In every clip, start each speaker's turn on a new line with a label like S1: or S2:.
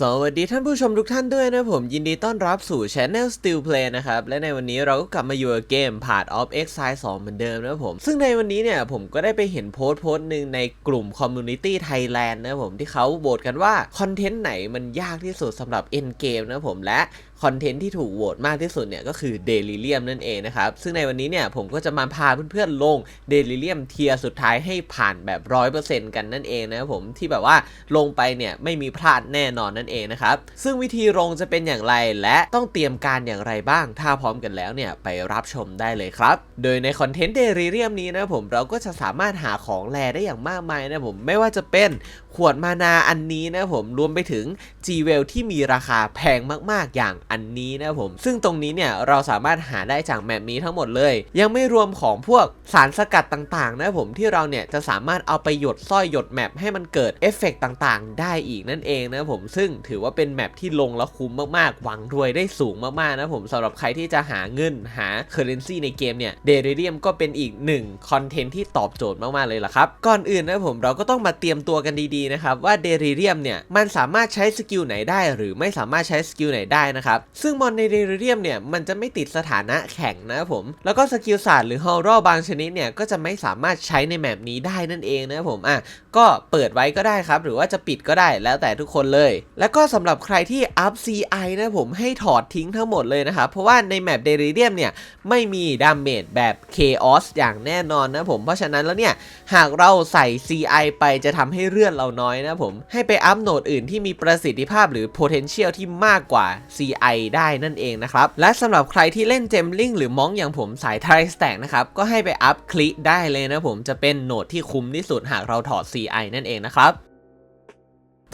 S1: สวัสดีท่านผู้ชมทุกท่านด้วยนะผมยินดีต้อนรับสู่ Channel Still Play นะครับ และในวันนี้เราก็กลับมาอยู่กับเกม Part of Exile 2 เหมือนเดิมนะผม ซึ่งในวันนี้เนี่ยผมก็ได้ไปเห็นโพสต์โพสต์หนึ่งในกลุ่ม Community Thailand นะผมที่เขาโหวตกันว่า คอนเทนต์ไหนมันยากที่สุดสำหรับ End Game นะผมและคอนเทนต์ที่ถูกโหวตมากที่สุดเนี่ยก็คือ Delirium นั่นเองนะครับ ซึ่งในวันนี้เนี่ยผมก็จะมาพาเพื่อนๆลง Delirium เทียร์สุดท้ายให้ผ่านแบบ 100%กันนั่นเองนะครับผมที่แบบว่าลงไปเนี่ยไม่มีพลาดแน่นอนนั่นเองนะครับ ซึ่งวิธีลงจะเป็นอย่างไรและต้องเตรียมการอย่างไรบ้าง ถ้าพร้อมกันแล้วเนี่ยไปรับชมได้เลยครับ โดยในคอนเทนต์ Delirium นี้นะผมเราก็จะสามารถหาของแลได้อย่างมากมายนะผมไม่ว่าจะเป็นขวดมานาอันนี้นะผมรวมไปถึง g w e l ที่มีราคาแพงมากๆอย่างอันนี้นะผม ซึ่งตรงนี้เนี่ยเราสามารถหาได้จากแมปนี้ทั้งหมดเลย ยังไม่รวมของพวกสารสกัดต่างๆนะผมที่เราเนี่ยจะสามารถเอาไปหยดสร้อยหยดแมปให้มันเกิดเอฟเฟกต์ต่างๆ ได้อีกนั่นเองนะผมซึ่งถือว่าเป็นแมปที่ลงแล้วคุ้มมากๆ หวังรวยได้สูงมากๆนะผมสำหรับใครที่จะหาเงินหาเคอร์เรนซีในเกมเนี่ยเดริเรียมก็เป็นอีกหนึ่งคอนเทนต์ที่ตอบโจทย์มากๆเลยล่ะครับ ก่อนอื่นนะผมเราก็ต้องมาเตรียมตัวกันดีๆนะครับว่าเดริเรียมเนี่ยมันสามารถใช้สกิลไหนได้ หรือไม่สามารถใช้สกิลไหนได้นะครับซึ่งมอนในเดริเรียมเนี่ยมันจะไม่ติดสถานะแข็งนะผมแล้วก็สกิลศาสตร์หรือฮอลโรบางชนิดเนี่ยก็จะไม่สามารถใช้ในแมปนี้ได้นั่นเองนะผมอะก็เปิดไว้ก็ได้ครับ หรือว่าจะปิดก็ได้แล้วแต่ทุกคนเลยแล้วก็สำหรับใครที่อัพ CI นะผมให้ถอดทิ้งทั้งหมดเลยนะครับ เพราะว่าในแมปเดริเดียมเนี่ย ไม่มีดาเมจแบบ Chaos อย่างแน่นอนนะผม เพราะฉะนั้นแล้วเนี่ย หากเราใส่ CI ไปจะทำให้เลือนเราน้อยนะผม ให้ไปอัพโหนดอื่นที่มีประสิทธิภาพหรือ potential ที่มากกว่า CI ได้นั่นเองนะครับ และสำหรับใครที่เล่นเจมลิงหรือมองอย่างผมสายไทรสแต็กนะครับ ก็ให้ไปอัพคลิกได้เลยนะผมจะเป็นโหนดที่คุ้มที่สุดหากเราถอด CI นั่นเองนะครับ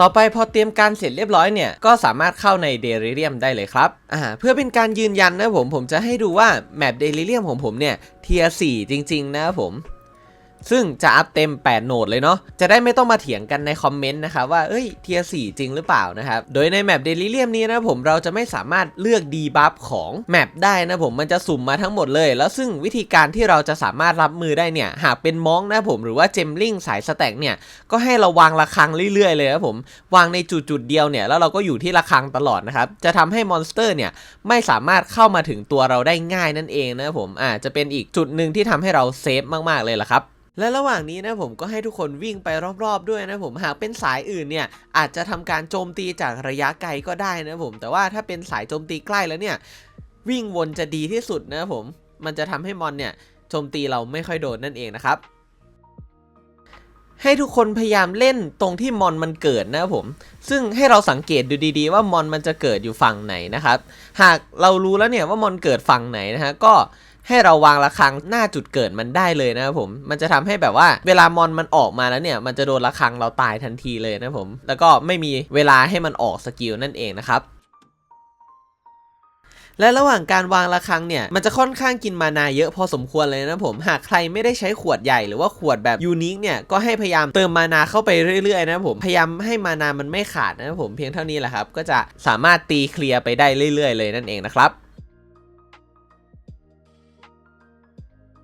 S1: ต่อไปพอเตรียมการเสร็จเรียบร้อยเนี่ยก็สามารถเข้าในเดลิเรียมได้เลยครับอ่าเพื่อเป็นการยืนยันนะผมผมจะให้ดูว่าแมปเดลิเรียมของผมเนี่ยเทียร์4จริง ๆ นะผม ซึ่งจะอัพเต็ม 8 โหนดเลยเนาะ จะได้ไม่ต้องมาเถียงกันในคอมเมนต์นะครับว่า เอ้ย เทียร์4จริงหรือเปล่านะครับ โดยในแมปเดลิเลียมนี้นะผมเราจะไม่สามารถเลือกดีบัฟของแมปได้นะผมมันจะสุ่มมาทั้งหมดเลย แล้วซึ่งวิธีการที่เราจะสามารถรับมือได้เนี่ย หากเป็นมองนะผมหรือว่าเจมลิงสายสแต็กเนี่ย ก็ให้เราวางระฆังเรื่อยๆเลยนะผม วางในจุดๆเดียวเนี่ย แล้วเราก็อยู่ที่ระฆังตลอดนะครับ จะทำให้มอนสเตอร์เนี่ยไม่สามารถเข้ามาถึงตัวเราได้ง่ายนั่นเองนะผมอ่าจะเป็นอีกจุดหนึ่งที่ทำให้เราเซฟมากๆเลยล่ะครับ และระหว่างนี้นะผมก็ให้ทุกคนวิ่งไปรอบๆด้วยนะผมหากเป็นสายอื่นเนี่ยอาจจะทำการโจมตีจากระยะไกลก็ได้นะผม แต่ว่าถ้าเป็นสายโจมตีใกล้แล้วเนี่ย วิ่งวนจะดีที่สุดนะผม มันจะทำให้มอนเนี่ยโจมตีเราไม่ค่อยโดนนั่นเองนะครับ ให้ทุกคนพยายามเล่นตรงที่มอนมันเกิดนะผม ซึ่งให้เราสังเกตดูดีๆว่ามอนมันจะเกิดอยู่ฝั่งไหนนะครับ หากเรารู้แล้วเนี่ยว่ามอนเกิดฝั่งไหนนะฮะก็ ให้เราวางระฆังหน้าจุดเกิดมันได้เลยนะครับผม มันจะทำให้แบบว่าเวลามอนมันออกมาแล้วเนี่ย มันจะโดนระฆังเราตายทันทีเลยนะผม แล้วก็ไม่มีเวลาให้มันออกสกิลนั่นเองนะครับและระหว่างการวางระฆังเนี่ย มันจะค่อนข้างกินมานาเยอะพอสมควรเลยนะผม หากใครไม่ได้ใช้ขวดใหญ่หรือว่าขวดแบบยูนิคเนี่ย ก็ให้พยายามเติมมานาเข้าไปเรื่อยๆนะผม พยายามให้มานามันไม่ขาดนะผม เพียงเท่านี้แหละครับ ก็จะสามารถตีเคลียร์ไปได้เรื่อยๆเลยนั่นเองนะครับ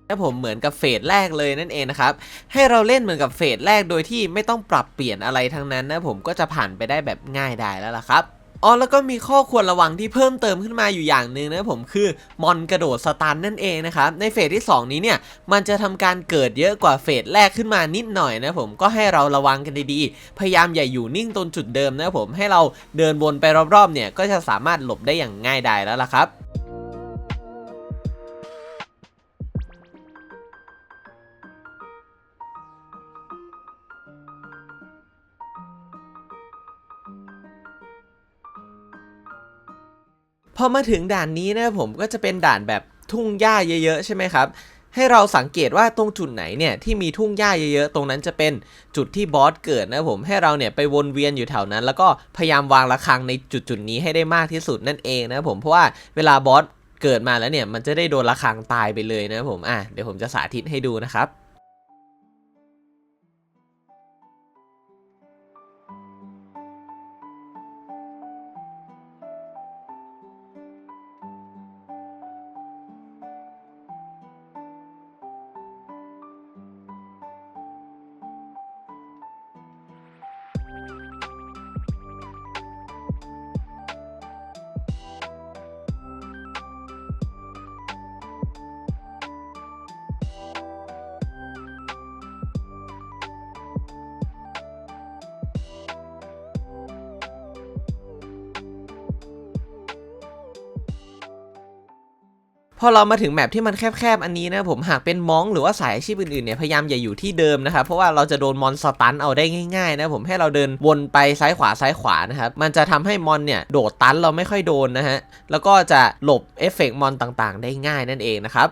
S1: และผมเหมือนกับเฟสแรกเลยนั่นเองนะครับ ให้เราเล่นเหมือนกับเฟสแรกโดยที่ไม่ต้องปรับเปลี่ยนอะไรทั้งนั้นนะผมก็จะผ่านไปได้แบบง่ายดายแล้วล่ะครับอ๋อแล้วก็มีข้อควรระวังที่เพิ่มเติมขึ้นมาอยู่อย่างหนึ่งนะผมคือมอนกระโดดสตันนั่นเองนะครับในเฟสที่ 2 นี้เนี่ยมันจะทำการเกิดเยอะกว่าเฟสแรกขึ้นมานิดหน่อยนะผมก็ให้เราระวังกันดีๆ พยายามอย่าอยู่นิ่งตรงจุดเดิมนะผมให้เราเดินวนไปรอบๆเนี่ยก็จะสามารถหลบได้อย่างง่ายดายแล้วล่ะครับ พอมาถึงด่านนี้นะผมก็จะเป็นด่านแบบทุ่งหญ้าเยอะๆใช่ไหมครับ ให้เราสังเกตว่าตรงจุดไหนเนี่ยที่มีทุ่งหญ้าเยอะๆ ตรงนั้นจะเป็นจุดที่บอสเกิดนะผมให้เราเนี่ยไปวนเวียนอยู่แถวนั้น แล้วก็พยายามวางระฆังในจุดๆนี้ให้ได้มากที่สุดนั่นเองนะผมเพราะว่าเวลาบอสเกิดมาแล้วเนี่ยมันจะได้โดนระฆังตายไปเลยนะผมอะเดี๋ยวผมจะสาธิตให้ดูนะครับ พอเรามาถึงแมปที่มันแคบๆอันนี้นะผมหากเป็นมองหรือว่าสายอาชีพอื่นๆเนี่ยพยายามอย่าอยู่ที่เดิมนะครับเพราะว่าเราจะโดนมอนสตันเอาได้ง่ายๆนะผมให้เราเดินวนไปซ้ายขวาซ้ายขวานะครับมันจะทำให้มอนเนี่ยโดดตันเราไม่ค่อยโดนนะฮะแล้วก็จะหลบเอฟเฟกต์มอนต่างๆ ได้ง่ายนั่นเองนะครับ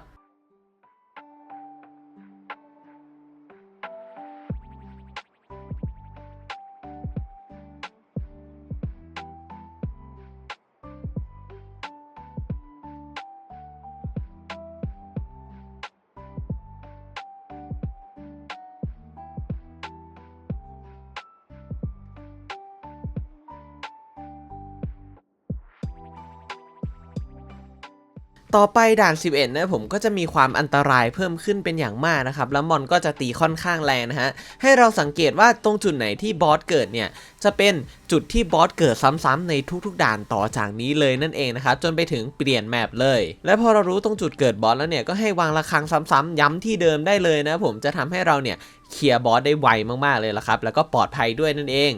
S1: ต่อไปด่าน 11 นะผมก็จะมีความอันตรายเพิ่มขึ้นเป็นอย่างมากนะครับ แล้วมอนก็จะตีค่อนข้างแรงนะฮะ ให้เราสังเกตว่าตรงจุดไหนที่บอสเกิดเนี่ย จะเป็นจุดที่บอสเกิดซ้ำๆในทุกๆด่านต่อจากนี้เลยนั่นเองนะครับจนไปถึงเปลี่ยนแมปเลย และพอเรารู้ตรงจุดเกิดบอสแล้วเนี่ยก็ให้วางระฆังซ้ำๆย้ำที่เดิมได้เลยนะผมจะทำให้เราเนี่ยเคลียร์บอสได้ไวมากๆเลยละครับ แล้วก็ปลอดภัยด้วยนั่นเอง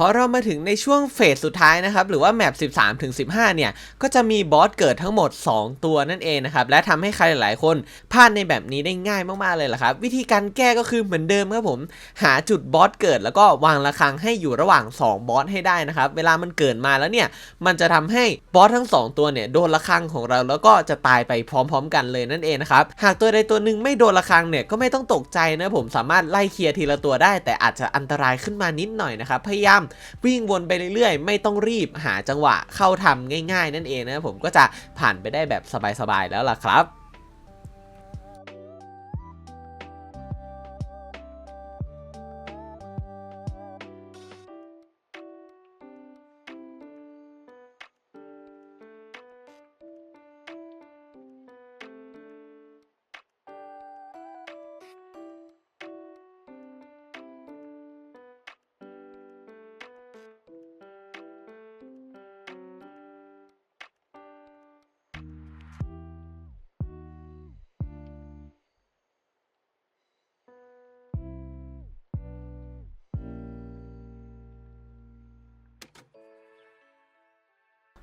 S1: พอเรามาถึงในช่วงเฟสสุดท้ายนะครับ หรือว่าแมป 13ถึง15 เนี่ย ก็จะมีบอสเกิดทั้งหมด 2 ตัวนั่นเองนะครับ และทำให้ใครหลายๆคนพลาดในแบบนี้ได้ง่ายมาก ๆ เลยล่ะครับ วิธีการแก้ก็คือเหมือนเดิมครับผม หาจุดบอสเกิดแล้วก็วางระฆังให้อยู่ระหว่าง 2 บอสให้ได้นะครับ เวลามันเกิดมาแล้วเนี่ย มันจะทำให้บอสทั้ง 2 ตัวเนี่ยโดนระฆังของเราแล้วก็จะตายไปพร้อม ๆ กันเลยนั่นเองนะครับ หากตัวใดตัวหนึ่งไม่โดนระฆังเนี่ยก็ไม่ต้องตกใจนะผมสามารถไล่เคลียร์ทีละตัวได้ แต่อาจจะอันตรายขึ้นมานิดหน่อยนะครับพยายามวิ่งวนไปเรื่อยๆ ไม่ต้องรีบหาจังหวะเข้าทำง่าย ๆ นั่นเองนะผมก็จะผ่านไปได้แบบสบายๆแล้วล่ะครับ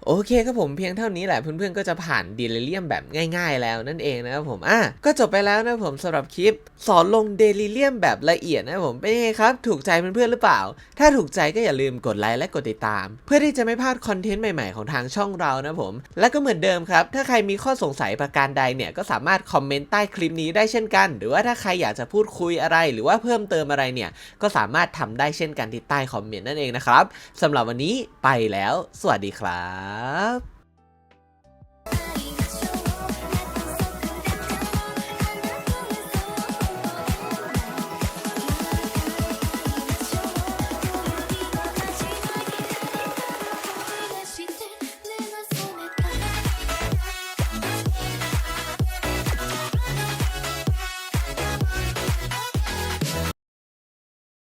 S1: โอเคครับผมเพียงเท่านี้แหละเพื่อนๆก็จะผ่านดีเลเรียมแบบง่าย ๆ แล้วนั่นเองนะครับผมอะก็จบไปแล้วนะผมสำหรับคลิป สอนลงเดลิเรียมแบบละเอียดนะผมเป็นไงครับ ถูกใจเพื่อนๆหรือเปล่า ถ้าถูกใจก็อย่าลืมกดไลค์และกดติดตาม เพื่อที่จะไม่พลาดคอนเทนต์ใหม่ๆของทางช่องเรานะผม และก็เหมือนเดิมครับ ถ้าใครมีข้อสงสัยประการใดเนี่ยก็สามารถคอมเมนต์ใต้คลิปนี้ได้เช่นกัน หรือว่าถ้าใครอยากจะพูดคุยอะไร หรือว่าเพิ่มเติมอะไรเนี่ยก็สามารถทำได้เช่นกันที่ใต้คอมเมนต์นั่นเองนะครับสำหรับวันนี้ไปแล้ว สวัสดีครับ 정답